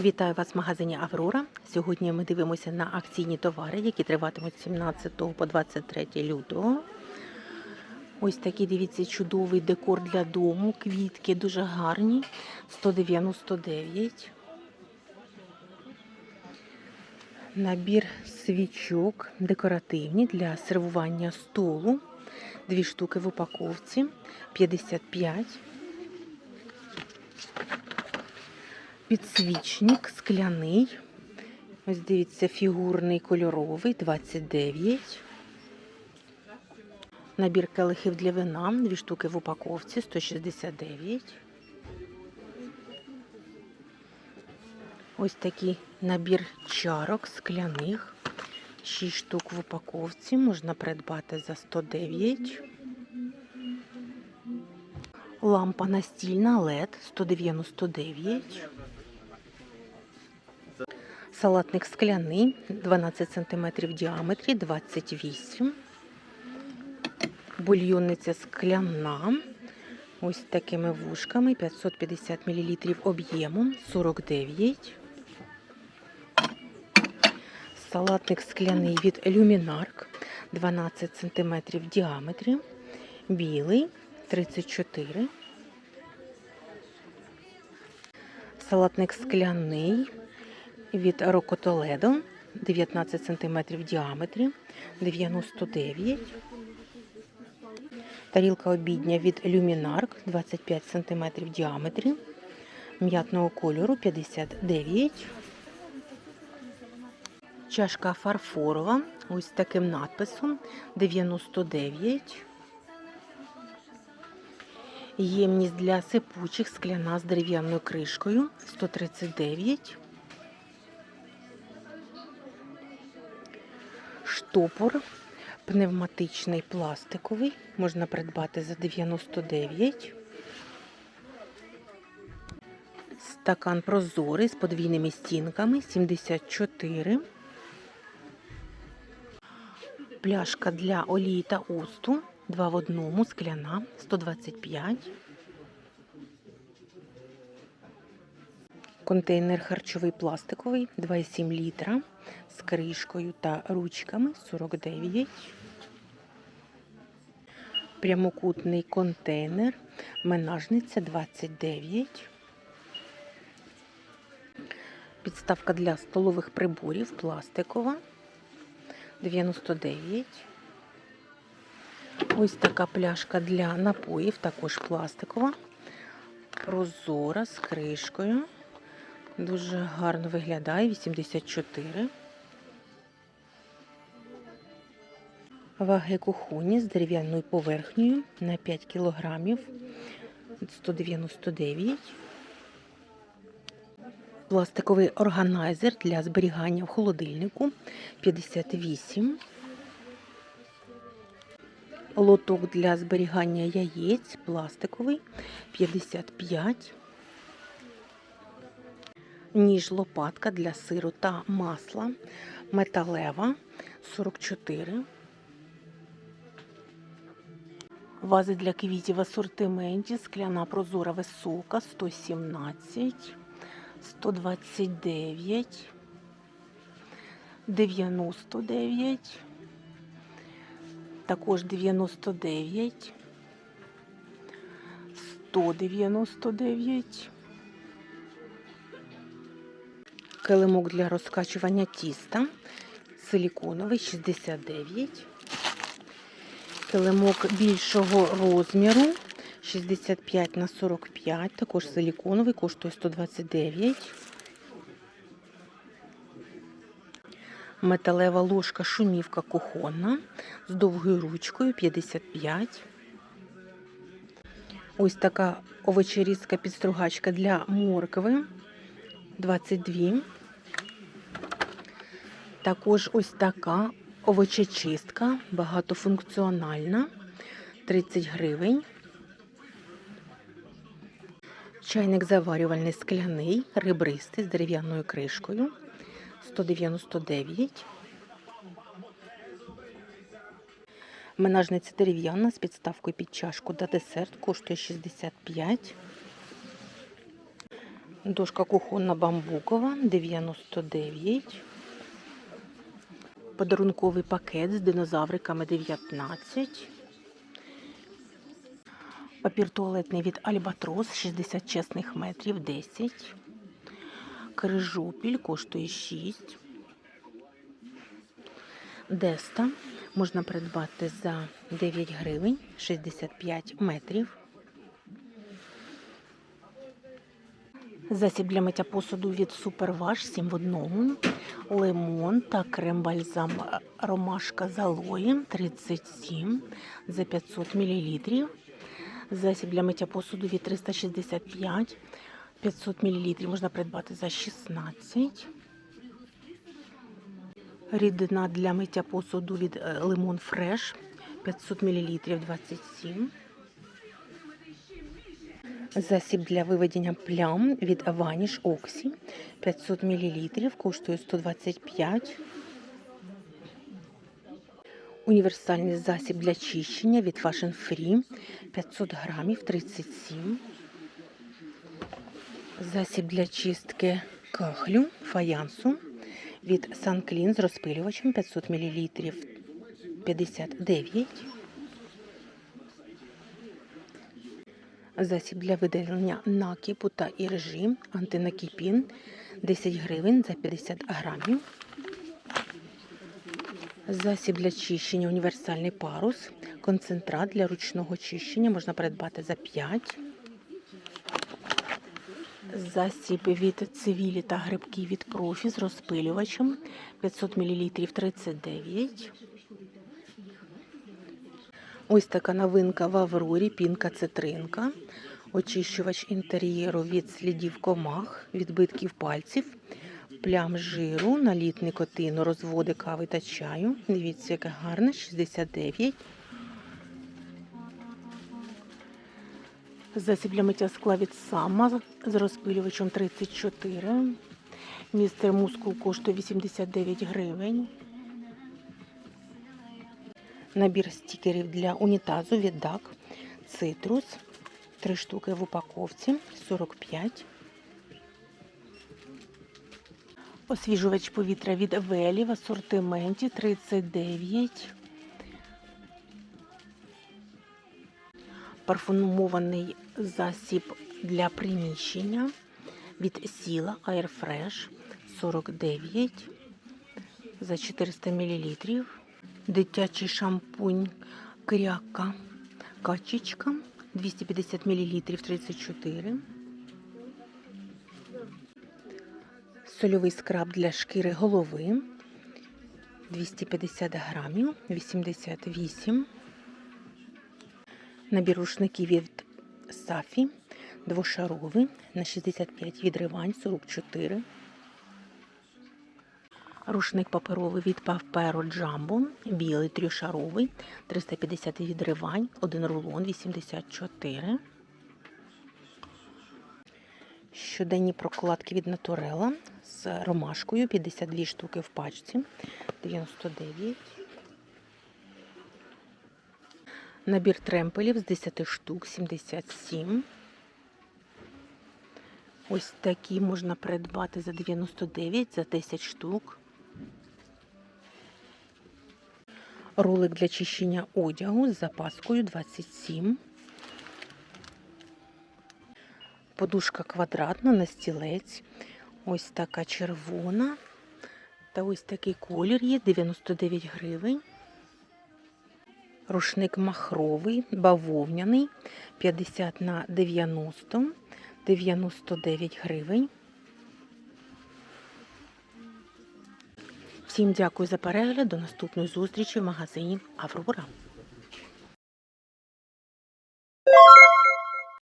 Вітаю вас в магазині Аврора. Сьогодні ми дивимося на акційні товари, які триватимуть з 17 по 23 лютого. Ось такий, дивіться, чудовий декор для дому. Квітки дуже гарні. 199. Набір свічок декоративні для сервування столу. Дві штуки в упаковці 55. Підсвічник скляний. Ось дивіться, фігурний кольоровий 29. Набір келихів для вина, дві штуки в упаковці 169. Ось такий набір чарок скляних. 6 штук в упаковці можна придбати за 109. Лампа настільна LED 199. Салатник скляний 12 см в діаметрі 28. Бульйонниця скляна. Ось такими вушками 550 мл об'ємом 49. Салатник скляний від Люмінарк 12 см в діаметрі. Білий 34. Салатник скляний від Рокотоледо 19 см в діаметрі 99. Тарілка обідня від Люмінарк 25 см в діаметрі. М'ятного кольору 59. Чашка фарфорова. Ось таким надписом 99. Ємність для сипучих скляна з дерев'яною кришкою 139. Штопор пневматичний пластиковий. Можна придбати за 99. Стакан прозорий з подвійними стінками 74. Пляшка для олії та осту 2 в одному, скляна 125. Контейнер харчовий пластиковий 2,7 літра з кришкою та ручками 49. Прямокутний контейнер, менажниця 29. Підставка для столових приборів пластикова 99. Ось така пляшка для напоїв, також пластикова, прозора з кришкою. Дуже гарно виглядає 84. Ваги кухоні з дерев'яною поверхнею на 5 кілограмів 199. Пластиковий органайзер для зберігання в холодильнику 58. Лоток для зберігання яєць пластиковий 55. Ніж лопатка для сиру та масла. Металева 44. Вази для квітів в асортименті, скляна прозора висока 117, 129, 99, також 99, 199. Килимок для розкачування тіста. Силіконовий 69. Килимок більшого розміру 65 на 45. Також силіконовий, коштує 129. Металева ложка шумівка кухонна з довгою ручкою 55. Ось така овочерізка підстругачка для моркви 22. Також ось така овочечистка, багатофункціональна, 30 гривень. Чайник заварювальний скляний, ребристий з дерев'яною кришкою 199. Менажниця дерев'яна з підставкою під чашку та десерт коштує 65. Дошка кухонна бамбукова 99. Подарунковий пакет з динозавриками 19. Папір туалетний від Альбатрос 60 чесних метрів 10. Крижопіль коштує 6. Деста можна придбати за 9 гривень 65 метрів. Засіб для миття посуду від Суперваш 7 в одному. Лимон та крем-бальзам ромашка з алоєм 37 за 500 мл. Засіб для миття посуду від 365 500 мл можна придбати за 16. Рідина для миття посуду від е, Лимон Фреш 500 мл 27. Засіб для виведення плям від Vanish Oxy 500 мл коштує 125. Універсальний засіб для чищення від Fashion Free 500 грамів 37. Засіб для чистки кахлю фаянсу від SunClean з розпилювачем 500 мл 59. Засіб для видалення накипу та іржі антинакіпін 10 гривень за 50 грамів. Засіб для чищення універсальний парус. Концентрат для ручного чищення можна придбати за 5. Засіб від цивілі та грибки від профі з розпилювачем 500 мл 39. Ось така новинка в Аврорі, пінка цитринка, очищувач інтер'єру від слідів комах, відбитків пальців, плям жиру, наліт никотину, розводи кави та чаю. Дивіться, яке гарне, 69. Засіб для миття скла від сама з розпилювачем 34. Містер мускул коштує 89 гривень. Набір стікерів для унітазу від DAC Citrus. Три штуки в упаковці 45. Освіжувач повітря від Велі в асортименті 39. Парфумований засіб для приміщення від Сіла Airfresh 49 за 400 мл. Дитячий шампунь кряка качечка 250 мл 34. Сольовий скраб для шкіри голови 250 грамів 88. Набір рушників від Сафі двошаровий на 65 відривань 44. Рушник паперовий від паперу Джамбо, білий трьошаровий, 350 відривань, один рулон 84. Щоденні прокладки від Натурела з ромашкою 52 штуки в пачці 99. Набір тремпелів з 10 штук 77. Ось такі можна придбати за 99 за 10 штук. Ролик для чищення одягу з запаскою 27. Подушка квадратна на стілець. Ось така червона. Та ось такий колір є 99 гривень. Рушник махровий, бавовняний 50 на 90, 99 гривень. Всім дякую за перегляд. До наступної зустрічі в магазині Аврора.